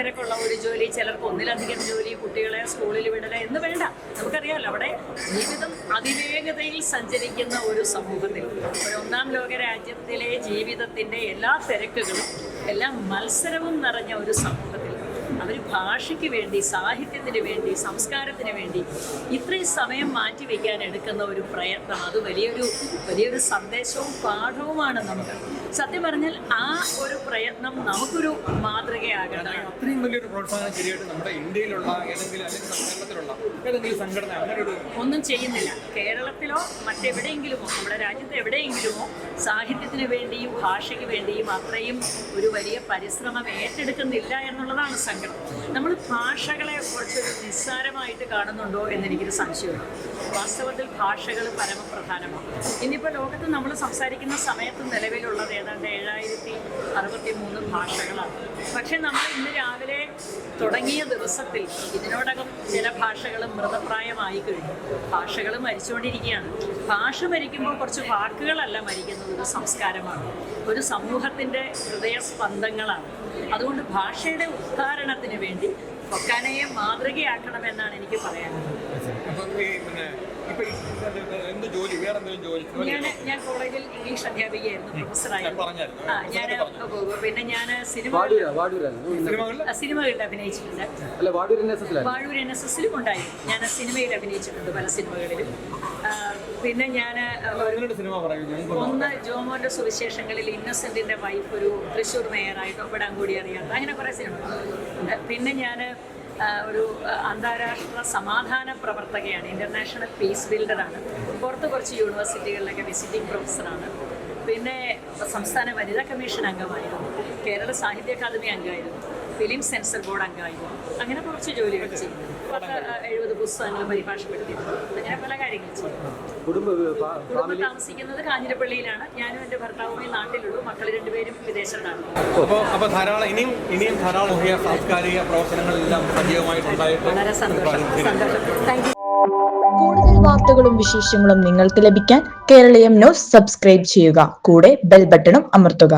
തിരക്കുള്ള ഒരു ജോലി ചിലർക്ക് ഒന്നിലധികം ജോലി കുട്ടികളെ സ്കൂളിൽ വിടല എന്ന് വേണ്ട. നമുക്കറിയാമല്ലോ അവിടെ ജീവിതം അതിവേഗതയിൽ സഞ്ചരിക്കുന്ന ഒരു സമൂഹത്തിൽ. ഒന്നാം ലോക രാജ്യത്തിലെ ജീവിതത്തിന്റെ എല്ലാ തിരക്കുകളും എല്ലാ മത്സരവും നിറഞ്ഞ ഒരു സമൂഹത്തിൽ അവർ ഭാഷയ്ക്ക് വേണ്ടി സാഹിത്യത്തിന് വേണ്ടി സംസ്കാരത്തിന് വേണ്ടി ഇത്രയും സമയം മാറ്റി വയ്ക്കാൻ എടുക്കുന്ന ഒരു പ്രയത്നം. അത് വലിയൊരു വലിയൊരു സന്ദേശവും പാഠവുമാണ് നമുക്ക്. സത്യം പറഞ്ഞാൽ ആ ഒരു പ്രയത്നം നമുക്കൊരു മാതൃകയാകണം. അത്രയും വലിയൊരു പ്രോത്സാഹനം ശരിയായിട്ട് നമ്മുടെ ഇന്ത്യയിലുള്ള ഏതെങ്കിലും അല്ലെങ്കിൽ ഏതെങ്കിലും സംഘടന അങ്ങനെ ഒരു ഒന്നും ചെയ്യുന്നില്ല. കേരളത്തിലോ മറ്റെവിടെയെങ്കിലുമോ നമ്മുടെ രാജ്യത്ത് എവിടെയെങ്കിലുമോ സാഹിത്യത്തിന് വേണ്ടിയും ഭാഷയ്ക്ക് വേണ്ടിയും അത്രയും ഒരു വലിയ പരിശ്രമം ഏറ്റെടുക്കുന്നില്ല എന്നുള്ളതാണ് സങ്കടം നമ്മൾ ഭാഷകളെ കുറച്ചൊരു നിസ്സാരമായിട്ട് കാണുന്നുണ്ടോ എന്നെനിക്കൊരു സംശയമുണ്ട്. വാസ്തവത്തിൽ ഭാഷകൾ പരമപ്രധാനമാണ്. ഇനിയിപ്പോൾ ലോകത്ത് നമ്മൾ സംസാരിക്കുന്ന സമയത്ത് നിലവിലുള്ളത് ഏതാണ്ട് ഏഴായിരത്തി അറുപത്തി മൂന്ന് ഭാഷകളാണ്. പക്ഷേ നമ്മൾ ഇന്ന് രാവിലെ തുടങ്ങിയ ദിവസത്തിൽ ഇതിനോടകം ചില ഭാഷകൾ മൃതപ്രായമായി കഴിഞ്ഞു. ഭാഷകൾ മരിച്ചുകൊണ്ടിരിക്കുകയാണ്. ഭാഷ മരിക്കുമ്പോൾ കുറച്ച് വാക്കുകളല്ല മരിക്കുന്നത് ഒരു സംസ്കാരമാണ്. ഒരു സമൂഹത്തിന്റെ ഹൃദയസ്പന്ദങ്ങളാണ്. അതുകൊണ്ട് ഭാഷയുടെ ഉദ്ധാരണത്തിന് വേണ്ടി ഒക്കാനയെ മാതൃകയാക്കണമെന്നാണ് എനിക്ക് പറയാനുള്ളത്. അപ്പം വേറെ എന്തെങ്കിലും ജോലി ജോലി ഞാൻ ഞാൻ കോളേജിൽ ഇംഗ്ലീഷ് അധ്യാപികയായിരുന്നു പ്രൊഫസറായിരുന്നു. പറഞ്ഞായിരുന്നു. ആ ഞാൻ പിന്നെ ഞാൻ സിനിമകളിൽ സിനിമകളിൽ അഭിനയിച്ചിട്ടുണ്ട്. വാഴൂർ എൻ എസ് എസിലും ഉണ്ടായിരുന്നു. ഞാൻ സിനിമയിൽ അഭിനയിച്ചിട്ടുണ്ട് പല സിനിമകളിലും. പിന്നെ ഞാൻ ഒന്ന് ജോമോന്റെ സുവിശേഷങ്ങളിൽ ഇന്നസെന്റിന്റെ വൈഫ് ഒരു തൃശ്ശൂർ മേയറായിട്ട് ഒപ്പിടാൻ കൂടി അറിയാത്ത അങ്ങനെ കുറേ സിനിമ പിന്നെ ഞാൻ ഒരു അന്താരാഷ്ട്ര സമാധാന പ്രവർത്തകയാണ് ഇന്റർനാഷണൽ പീസ് ബിൽഡറാണ് പുറത്ത് കുറച്ച് യൂണിവേഴ്സിറ്റികളിലൊക്കെ വിസിറ്റിംഗ് പ്രൊഫസറാണ് പിന്നെ സംസ്ഥാന വനിതാ കമ്മീഷൻ അംഗമായിരുന്നു. കേരള സാഹിത്യ അക്കാദമി അംഗമായിരുന്നു. ഫിലിം സെൻസർ ബോർഡ് അംഗമായിരുന്നു. അങ്ങനെ കുറച്ച് ജോലികൾ ചെയ്തു. എഴുപത് പുസ്തകങ്ങൾ പരിഭാഷപ്പെടുത്തി. അങ്ങനെ പല കാര്യങ്ങൾ ചെയ്തു. കുടുംബ താമസിക്കുന്നത് കാഞ്ഞിരപ്പള്ളിയിലാണ്. ഞാനും എന്റെ ഭർത്താവുമേ നാട്ടിലുള്ളൂ. മക്കൾ രണ്ടുപേരും വിദേശത്താണ് അപ്പോൾ അപ്പോൾ ധാരാളം ഇനിയും ഇനിയും ധാരാളം പുതിയ സാംസ്കാരിക പ്രവർത്തനങ്ങളെല്ലാം സജീവമായിട്ടുണ്ടായിട്ട് വളരെ സന്തോഷം. സന്തോഷം. കൂടുതൽ വാർത്തകളും വിശേഷങ്ങളും നിങ്ങൾക്ക് ലഭിക്കാൻ കേരളീയം ന്യൂസ് സബ്സ്ക്രൈബ് ചെയ്യുക. കൂടെ ബെൽ ബട്ടണും അമർത്തുക.